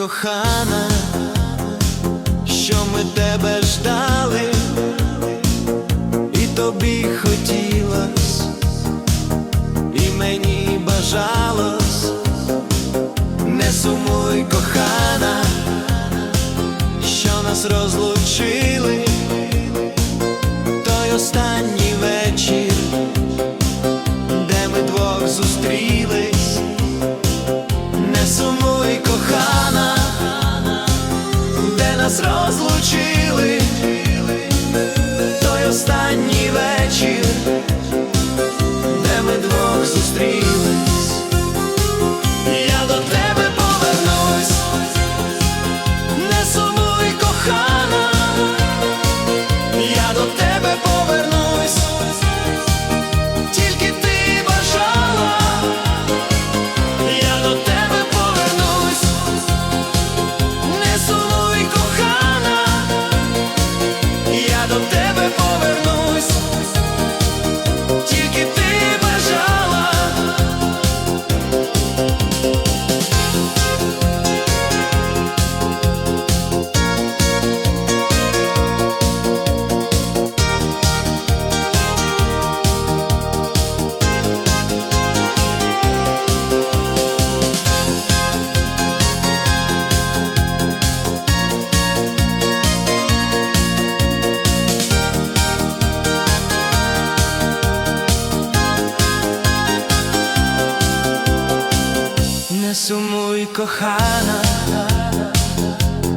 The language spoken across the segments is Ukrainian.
кохана, що ми тебе ждали, і тобі хотілось, і мені бажалось, не сумуй, кохана, що нас розлучили, той останній вечір, де ми двох зустрілись. Не сумуй, нас розлучили, той останній вечір, сумуй, кохана,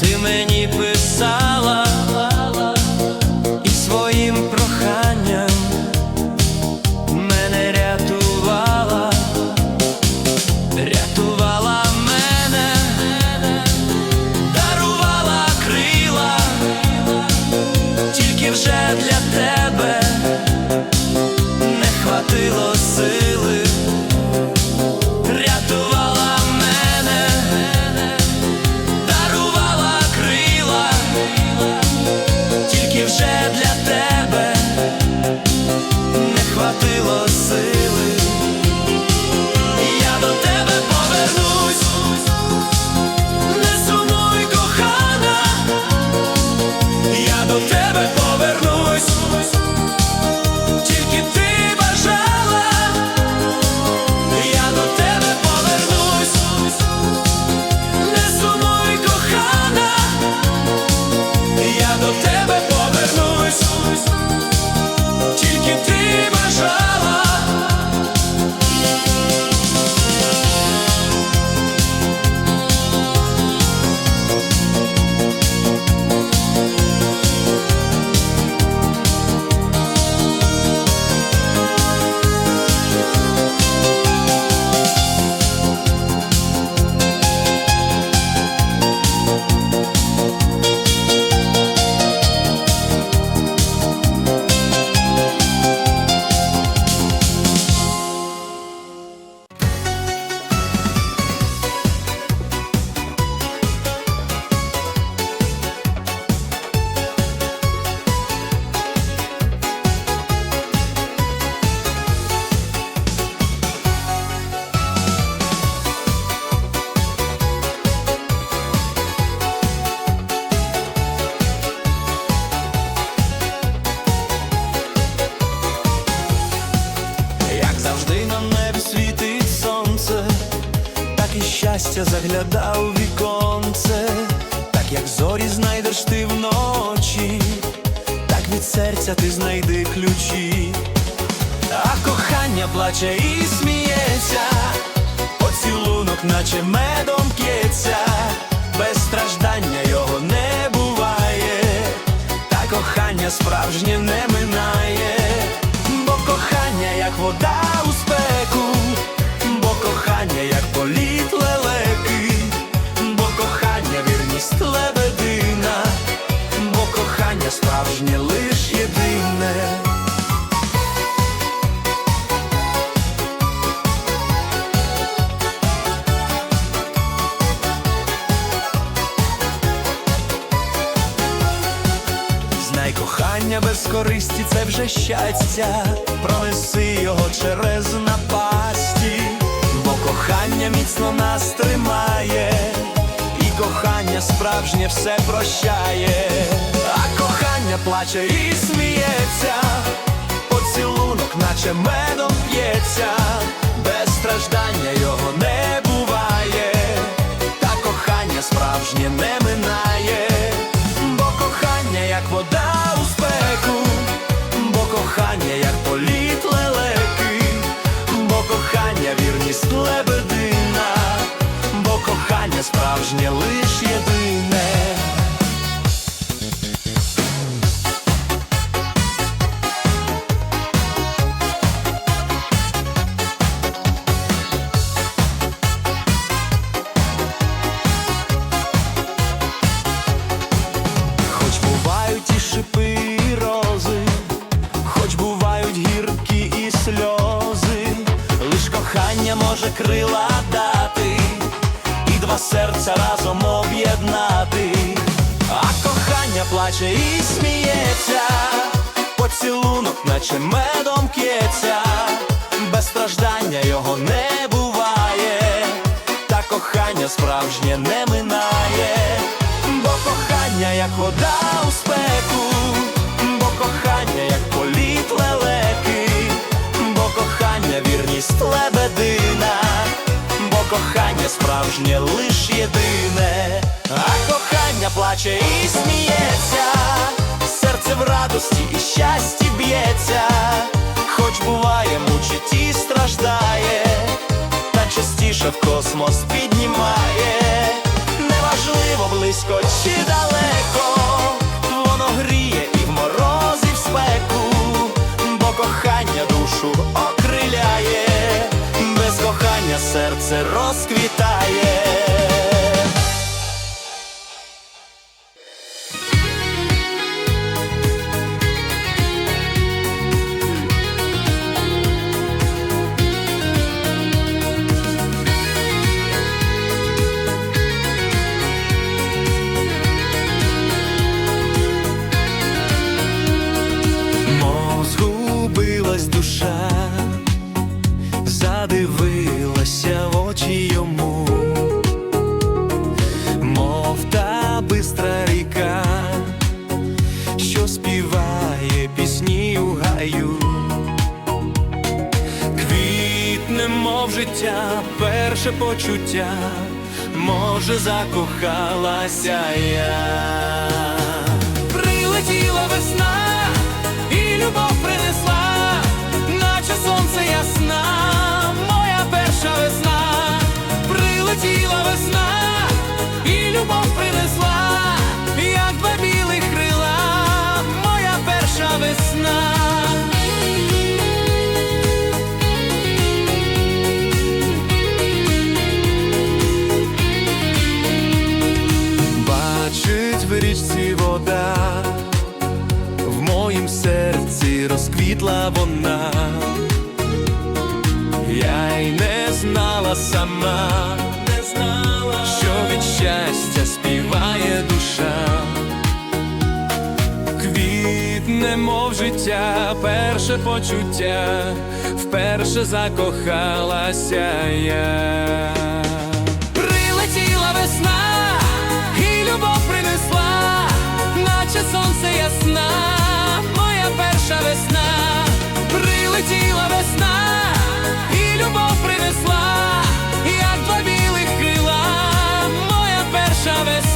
ти мені писала і щастя заглядав віконце, так як зорі знайдеш ти вночі, так від серця ти знайди ключі, а кохання плаче і сміється, поцілунок, наче медом п'ється, без страждання його не буває, та кохання справжнє не минає, бо кохання, як вода у спеку, політ лелеки, бо кохання вірність лебедина, бо кохання справжнє лиш єдине. Знай кохання без користі це вже щастя, пронеси його через бо кохання міцно нас тримає, і кохання справжнє все прощає, а кохання плаче і сміється, поцілунок, наче медом п'ється, без страждання його не буває, та кохання справжнє не минає, бо кохання, як вода у спеку, бо кохання, як справжнє не минає, бо кохання, як вода у спеку, бо кохання, як політ лелеки, бо кохання вірність лебедина, бо кохання справжнє лиш єдине, а кохання плаче і сміється, серце в радості і щасті б'ється, хоч буває мучить і страждає, частіше в космос піднімає. Неважливо близько чи далеко, воно гріє і в мороз, і в спеку, бо кохання душу окриляє, без кохання серце розквітає. Квітне, мов життя, перше почуття, може, закохалася я. Прилетіла весна і любов принесла, наче сонце ясна, моя перша весна, прилетіла весна і любов принесла, розквітла вона, я й не знала сама, не знала, що від щастя співає душа, квітне, мов життя, перше почуття, вперше закохалася я. Прилетіла весна і любов принесла, наче сонце ясна, перша весна, прилетіла весна і любов принесла, як два білих крила, моя перша весна.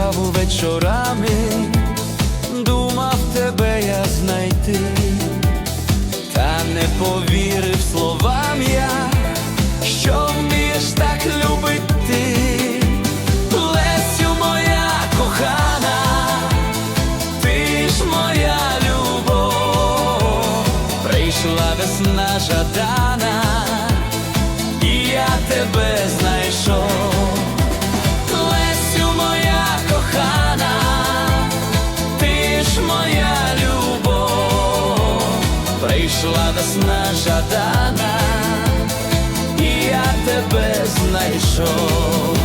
каву вечорами, думав тебе я знайти, та не повірив словам я. весна жадана, і я тебе знайшов.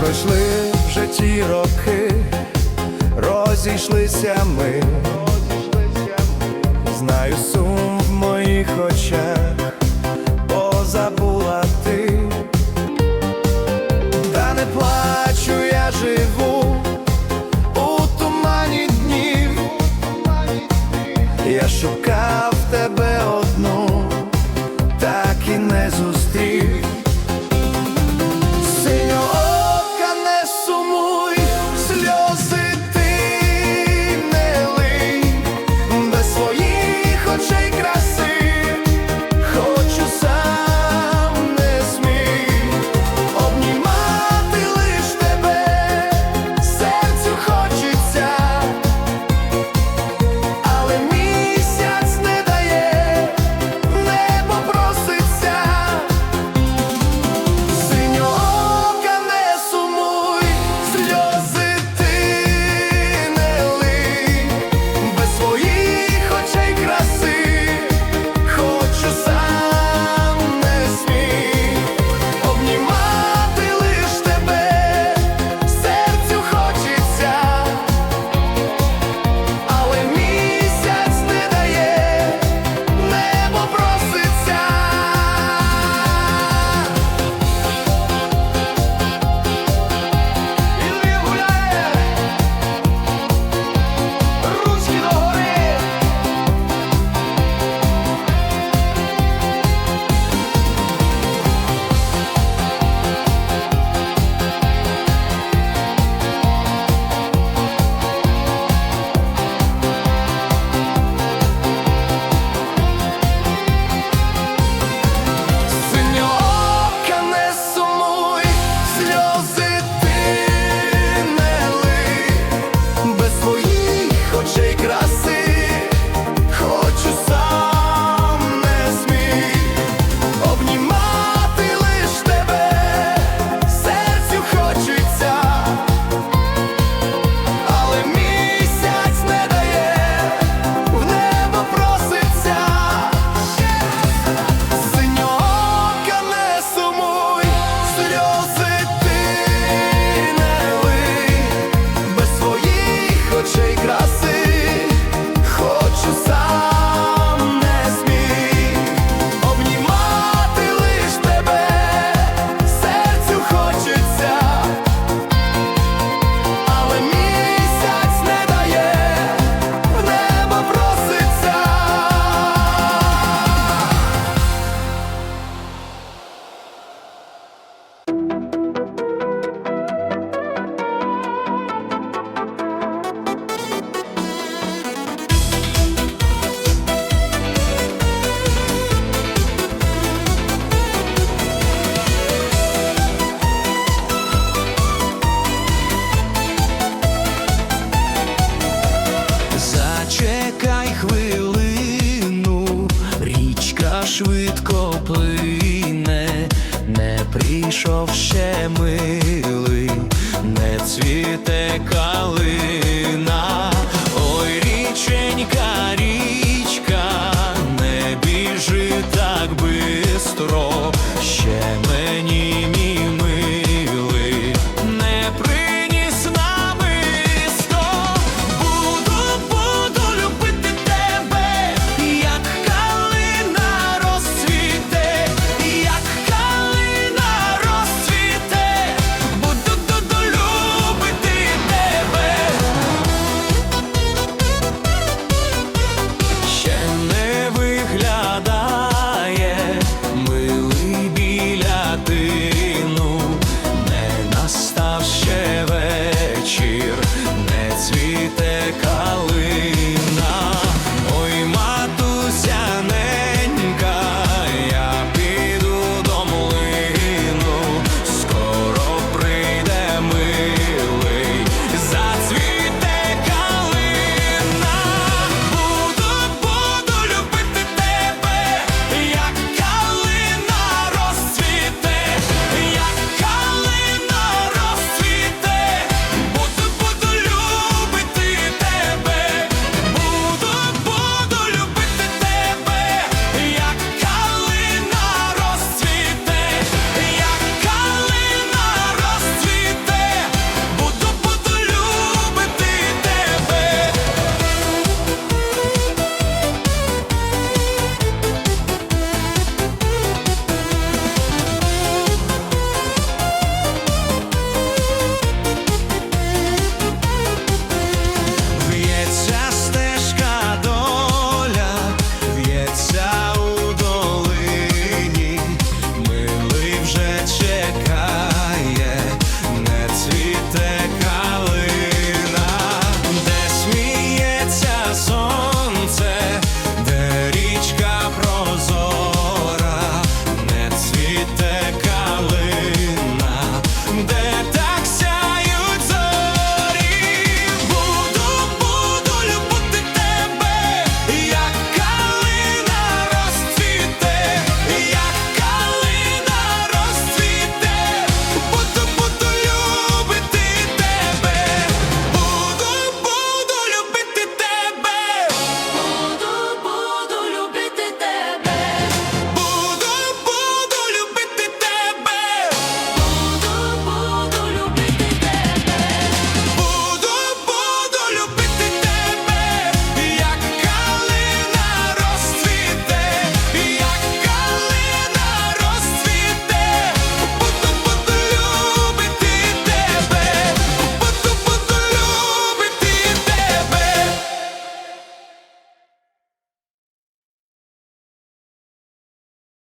пройшли в житті роки, розійшлися ми, знаю сум в моїх очах, бо забула ти, та не плачу, я живу.